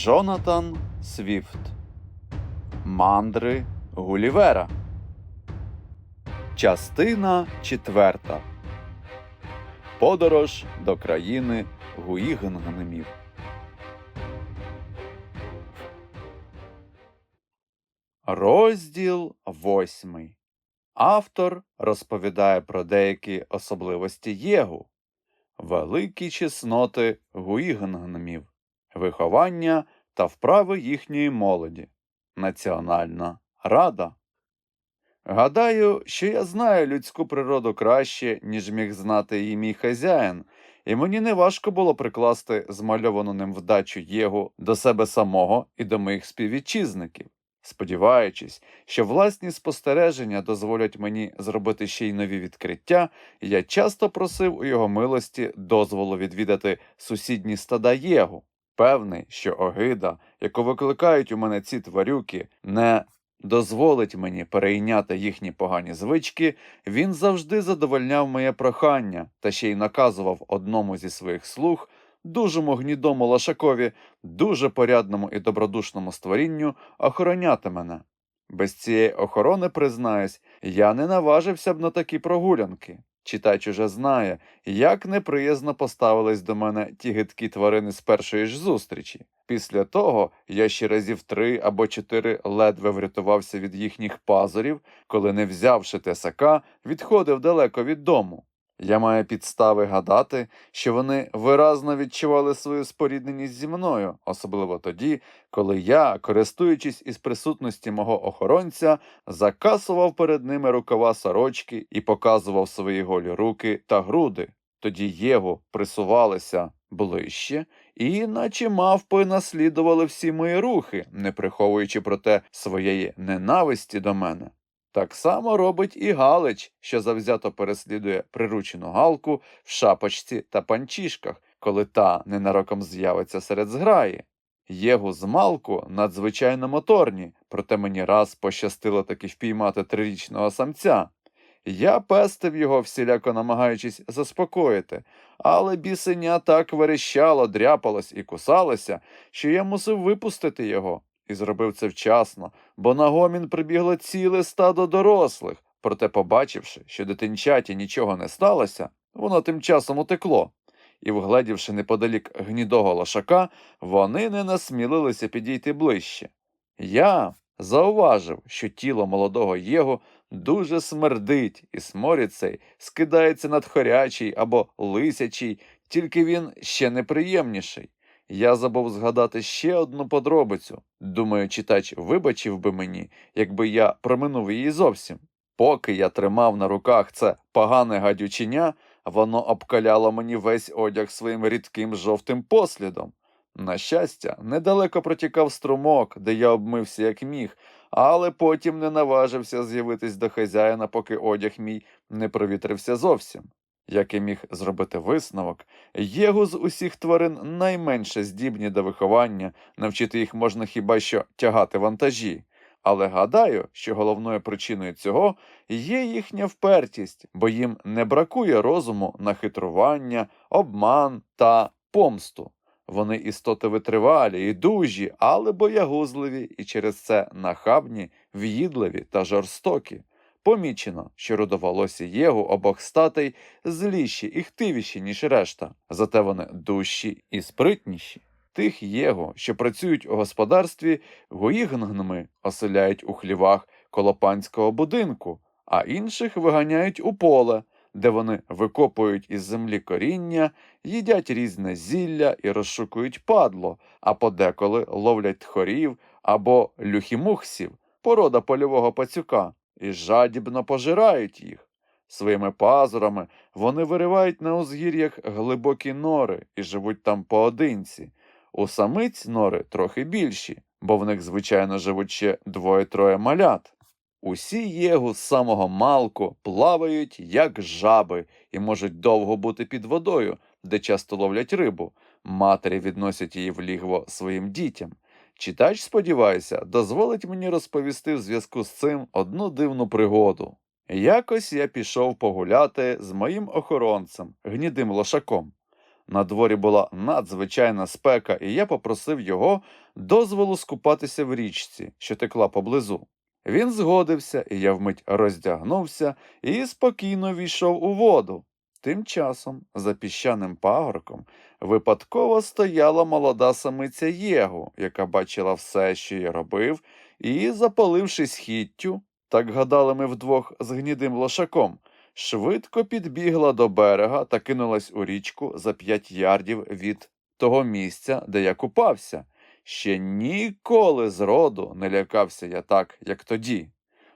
Джонатан Свіфт Мандри Гулівера. Частина четверта. Подорож до країни Гуїгенгнемів. Розділ восьмий. Автор розповідає про деякі особливості Єгу, великі чесноти Гуїгенгнемів, виховання та вправи їхньої молоді, Національна Рада. Гадаю, що я знаю людську природу краще, ніж міг знати її мій хазяїн, і мені не важко було прикласти змальовану ним вдачу Єгу до себе самого і до моїх співвітчизників, сподіваючись, що власні спостереження дозволять мені зробити ще й нові відкриття, я часто просив у його милості дозволу відвідати сусідні стада Єгу, певний, що огида, яку викликають у мене ці тварюки, не дозволить мені перейняти їхні погані звички, він завжди задовольняв моє прохання та ще й наказував одному зі своїх слуг, дужому гнідому лошакові, дуже порядному і добродушному створінню, охороняти мене. Без цієї охорони, признаюсь, я не наважився б на такі прогулянки. Читач уже знає, як неприязно поставились до мене ті гидкі тварини з першої ж зустрічі. Після того я ще разів три або чотири ледве врятувався від їхніх пазурів, коли, не взявши тесака, відходив далеко від дому. Я маю підстави гадати, що вони виразно відчували свою спорідненість зі мною, особливо тоді, коли я, користуючись із присутності мого охоронця, закасував перед ними рукава сорочки і показував свої голі руки та груди. Тоді Єгу присувалися ближче і, наче мавпи, наслідували всі мої рухи, не приховуючи проте своєї ненависті до мене. Так само робить і Галич, що завзято переслідує приручену галку в шапочці та панчішках, коли та ненароком з'явиться серед зграї. Єгу з малку надзвичайно моторні, проте мені раз пощастило таки впіймати трирічного самця. Я пестив його, всіляко намагаючись заспокоїти, але бісеня так верещало, дряпалось і кусалося, що я мусив випустити його, і зробив це вчасно, бо на гомін прибігло ціле стадо дорослих. Проте, побачивши, що дитинчаті нічого не сталося, воно тим часом утекло. І, вгледівши неподалік гнідого лошака, вони не насмілилися підійти ближче. Я зауважив, що тіло молодого Єго дуже смердить, і сморід цей скидається над хорячий або лисячий, тільки він ще неприємніший. Я забув згадати ще одну подробицю. Думаю, читач вибачив би мені, якби я проминув її зовсім. Поки я тримав на руках це погане гадюченя, воно обкаляло мені весь одяг своїм рідким жовтим послідом. На щастя, недалеко протікав струмок, де я обмився як міг, але потім не наважився з'явитись до хазяїна, поки одяг мій не провітрився зовсім. Як і міг зробити висновок, єгу з усіх тварин найменше здібні до виховання, навчити їх можна хіба що тягати вантажі. Але гадаю, що головною причиною цього є їхня впертість, бо їм не бракує розуму на хитрування, обман та помсту. Вони істоти витривалі і дужі, але боягузливі і через це нахабні, в'їдливі та жорстокі. Помічено, що родоволосі Єгу обох статей зліші і хтивіші, ніж решта, зате вони дужчі і спритніші. Тих Єгу, що працюють у господарстві, гуїгнгнми оселяють у хлівах коло панського будинку, а інших виганяють у поле, де вони викопують із землі коріння, їдять різне зілля і розшукують падло, а подеколи ловлять тхорів або люхімухсів, порода польового пацюка, і жадібно пожирають їх. Своїми пазурами вони виривають на узгір'ях глибокі нори і живуть там поодинці. У самиць нори трохи більші, бо в них, звичайно, живуть ще двоє-троє малят. Усі єгу з самого малку плавають, як жаби, і можуть довго бути під водою, де часто ловлять рибу. Матері відносять її в лігво своїм дітям. Читач, сподіваюся, дозволить мені розповісти в зв'язку з цим одну дивну пригоду. Якось я пішов погуляти з моїм охоронцем, гнідим лошаком. На дворі була надзвичайна спека, і я попросив його дозволу скупатися в річці, що текла поблизу. Він згодився, і я вмить роздягнувся і спокійно війшов у воду. Тим часом, за піщаним пагорком, випадково стояла молода самиця Єгу, яка бачила все, що я робив, і, запалившись хіттю, так гадали ми вдвох з гнідим лошаком, швидко підбігла до берега та кинулась у річку за п'ять ярдів від того місця, де я купався. Ще ніколи зроду не лякався я так, як тоді.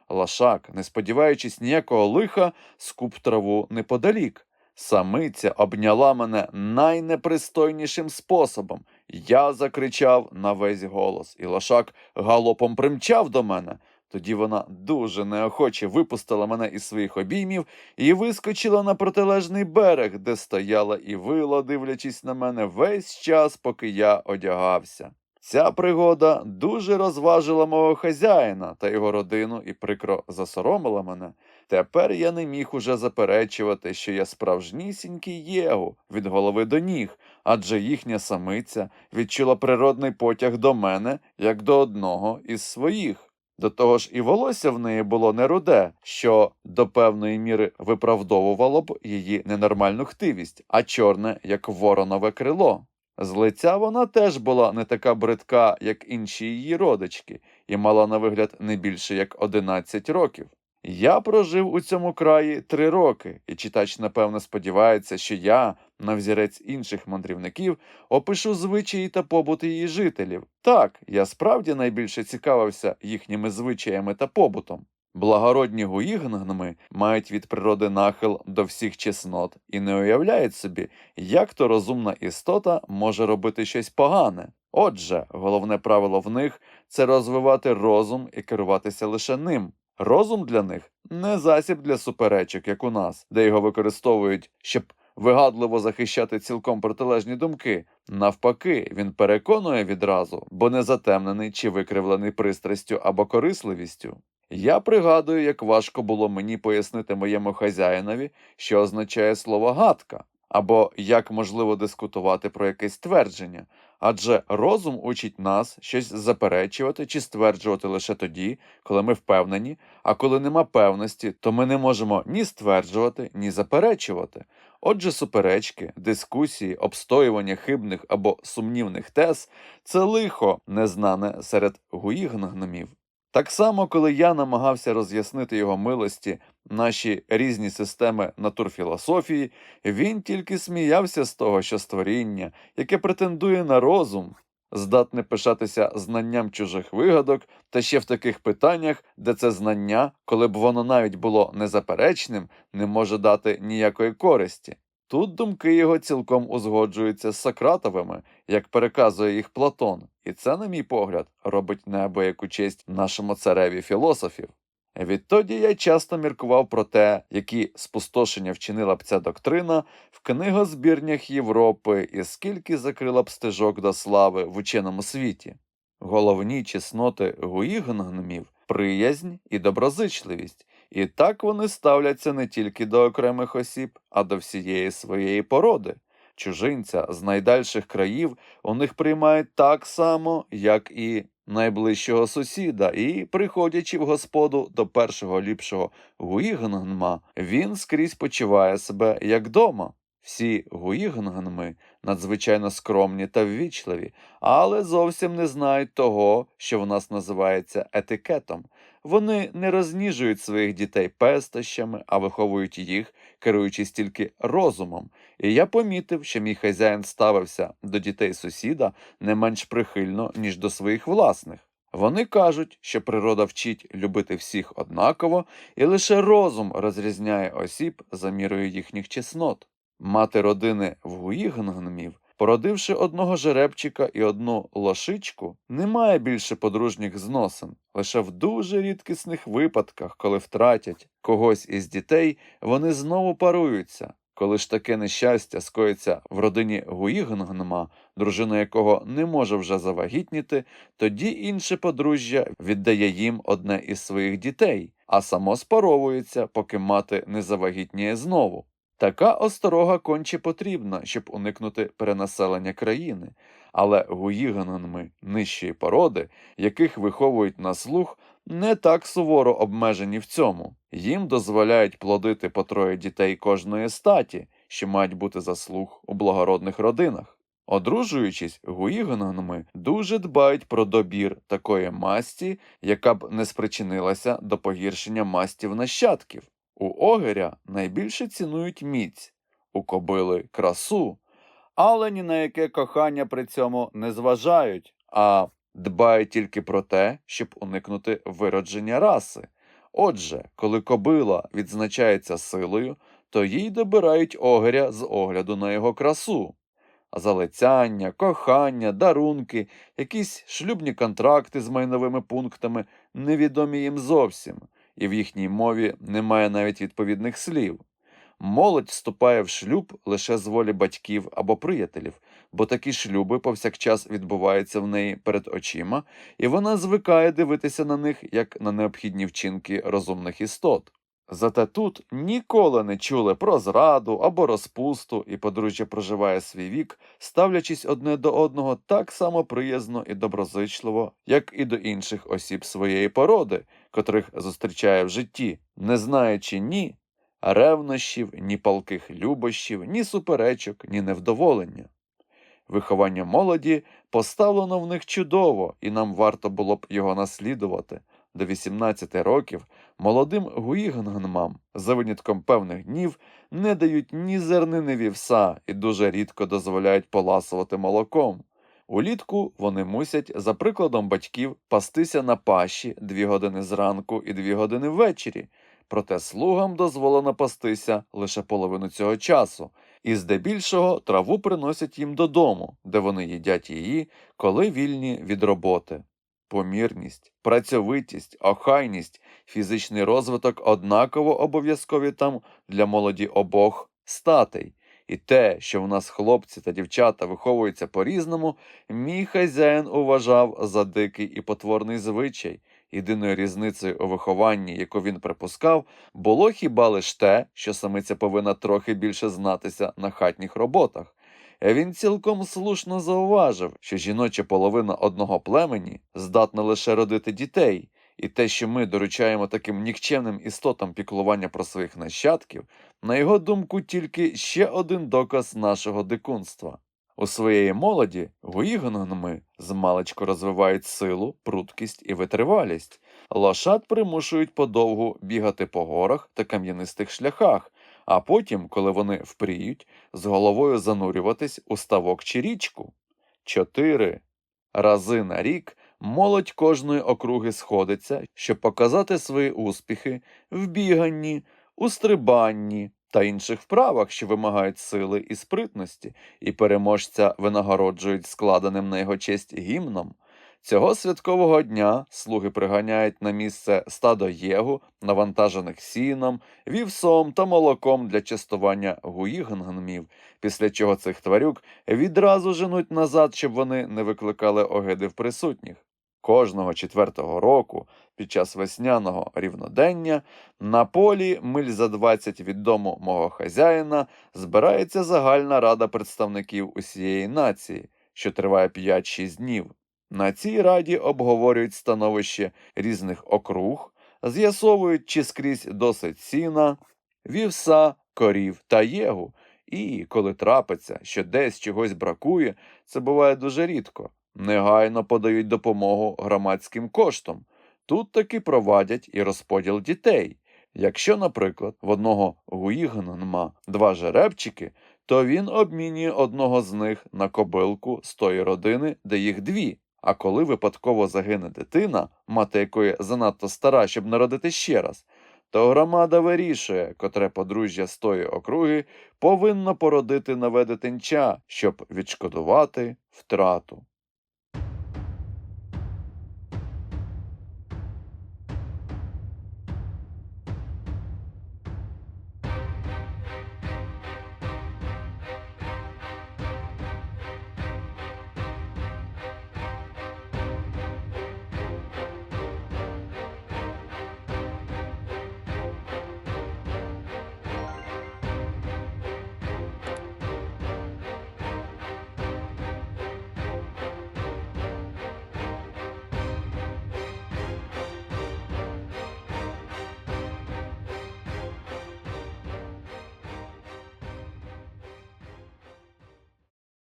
Лошак, не сподіваючись ніякого лиха, скуп траву неподалік. Самиця обняла мене найнепристойнішим способом. Я закричав на весь голос, і лошак галопом примчав до мене. Тоді вона дуже неохоче випустила мене із своїх обіймів і вискочила на протилежний берег, де стояла і вила, дивлячись на мене весь час, поки я одягався. Ця пригода дуже розважила мого хазяїна та його родину і прикро засоромила мене. Тепер я не міг уже заперечувати, що я справжнісінький єгу від голови до ніг, адже їхня самиця відчула природний потяг до мене як до одного із своїх. До того ж, і волосся в неї було не руде, що до певної міри виправдовувало б її ненормальну хтивість, а чорне, як воронове крило. З лиця вона теж була не така бридка, як інші її родички, і мала на вигляд не більше як 11 років. Я прожив у цьому краї три роки, і читач, напевно, сподівається, що я, на взірець інших мандрівників, опишу звичаї та побут її жителів. Так, я справді найбільше цікавився їхніми звичаями та побутом. Благородні гуїгнгнми мають від природи нахил до всіх чеснот і не уявляють собі, як то розумна істота може робити щось погане. Отже, головне правило в них це розвивати розум і керуватися лише ним. Розум для них не засіб для суперечок, як у нас, де його використовують, щоб вигадливо захищати цілком протилежні думки. Навпаки, він переконує відразу, бо не затемнений чи викривлений пристрастю або корисливістю. Я пригадую, як важко було мені пояснити моєму хазяїнові, що означає слово гадка, або як можливо дискутувати про якесь твердження, адже розум учить нас щось заперечувати чи стверджувати лише тоді, коли ми впевнені, а коли нема певності, то ми не можемо ні стверджувати, ні заперечувати. Отже, суперечки, дискусії, обстоювання хибних або сумнівних тез це лихо, незнане серед гуїгногномів. Так само, коли я намагався роз'яснити його милості наші різні системи натурфілософії, він тільки сміявся з того, що створіння, яке претендує на розум, здатне пишатися знанням чужих вигадок, та ще в таких питаннях, де це знання, коли б воно навіть було незаперечним, не може дати ніякої користі. Тут думки його цілком узгоджуються з Сократовими, як переказує їх Платон, і це, на мій погляд, робить неабияку честь нашому цареві філософів. Відтоді я часто міркував про те, які спустошення вчинила б ця доктрина в книгозбірнях Європи і скільки закрила б стежок до слави в ученому світі. Головні чесноти гуїгнгномів – приязнь і доброзичливість, і так вони ставляться не тільки до окремих осіб, а до всієї своєї породи. Чужинця з найдальших країв у них приймають так само, як і найближчого сусіда, і, приходячи в господу до першого ліпшого гуїгнгнма, він скрізь почуває себе як дома. Всі гуїгнгнми надзвичайно скромні та ввічливі, але зовсім не знають того, що в нас називається етикетом. Вони не розніжують своїх дітей пестощами, а виховують їх, керуючись тільки розумом. І я помітив, що мій хазяїн ставився до дітей сусіда не менш прихильно, ніж до своїх власних. Вони кажуть, що природа вчить любити всіх однаково, і лише розум розрізняє осіб за мірою їхніх чеснот. Мати родини в Гуїгнгнмів, породивши одного жеребчика і одну лошичку, не має більше подружніх зносин. Лише в дуже рідкісних випадках, коли втратять когось із дітей, вони знову паруються. Коли ж таке нещастя скоїться в родині Гуїгнгнма, дружина якого не може вже завагітніти, тоді інше подружжя віддає їм одне із своїх дітей, а само спаровується, поки мати не завагітніє знову. Така осторога конче потрібна, щоб уникнути перенаселення країни, але гуїганами нижчої породи, яких виховують на слух, не так суворо обмежені в цьому. Їм дозволяють плодити по троє дітей кожної статі, що мають бути за слух у благородних родинах. Одружуючись, гуїганами дуже дбають про добір такої масті, яка б не спричинилася до погіршення мастів нащадків. У огеря найбільше цінують міць, у кобили красу, але ні на яке кохання при цьому не зважають, а дбають тільки про те, щоб уникнути виродження раси. Отже, коли кобила відзначається силою, то їй добирають огеря з огляду на його красу. Залицяння, кохання, дарунки, якісь шлюбні контракти з майновими пунктами невідомі їм зовсім, і в їхній мові немає навіть відповідних слів. Молодь вступає в шлюб лише з волі батьків або приятелів, бо такі шлюби повсякчас відбуваються в неї перед очима, і вона звикає дивитися на них як на необхідні вчинки розумних істот. Зате тут ніколи не чули про зраду або розпусту, і подружжя проживає свій вік, ставлячись одне до одного так само приязно і доброзичливо, як і до інших осіб своєї породи, котрих зустрічає в житті, не знаючи ні ревнощів, ні палких любощів, ні суперечок, ні невдоволення. Виховання молоді поставлено в них чудово, і нам варто було б його наслідувати. До 18 років молодим гуїгангнмам, за винятком певних днів, не дають ні зернини вівса і дуже рідко дозволяють поласувати молоком. Улітку вони мусять, за прикладом батьків, пастися на паші дві години зранку і дві години ввечері, проте слугам дозволено пастися лише половину цього часу, і здебільшого траву приносять їм додому, де вони їдять її, коли вільні від роботи. Помірність, працьовитість, охайність, фізичний розвиток однаково обов'язкові там для молоді обох статей. І те, що в нас хлопці та дівчата виховуються по-різному, мій хазяїн уважав за дикий і потворний звичай. Єдиною різницею у вихованні, яку він припускав, було хіба лиш те, що самиця повинна трохи більше знатися на хатніх роботах. Він цілком слушно зауважив, що жіноча половина одного племені здатна лише родити дітей, і те, що ми доручаємо таким нікчемним істотам піклування про своїх нащадків, на його думку, тільки ще один доказ нашого дикунства. У своєї молоді гуїгономи змалечку розвивають силу, пруткість і витривалість. Лошад примушують подовгу бігати по горах та кам'янистих шляхах, а потім, коли вони впріють, з головою занурюватись у ставок чи річку. Чотири рази на рік молодь кожної округи сходиться, щоб показати свої успіхи в біганні, у стрибанні та інших вправах, що вимагають сили і спритності, і переможця винагороджують складеним на його честь гімном. Цього святкового дня слуги приганяють на місце стадо єгу, навантажених сіном, вівсом та молоком для частування гуїгнгнмів, після чого цих тварюк відразу женуть назад, щоб вони не викликали огиди в присутніх. Кожного четвертого року, під час весняного рівнодення, на полі миль за 20 від дому мого хазяїна збирається загальна рада представників усієї нації, що триває 5-6 днів. На цій раді обговорюють становище різних округ, з'ясовують, чи скрізь досить сіна, вівса, корів та єгу. І коли трапиться, що десь чогось бракує, це буває дуже рідко. Негайно подають допомогу громадським коштом. Тут таки провадять і розподіл дітей. Якщо, наприклад, в одного гуїгнма два жеребчики, то він обмінює одного з них на кобилку з тої родини, де їх дві. А коли випадково загине дитина, мати якої занадто стара, щоб народити ще раз, то громада вирішує, котре подружжя з тої округи повинно породити нове дитинча, щоб відшкодувати втрату.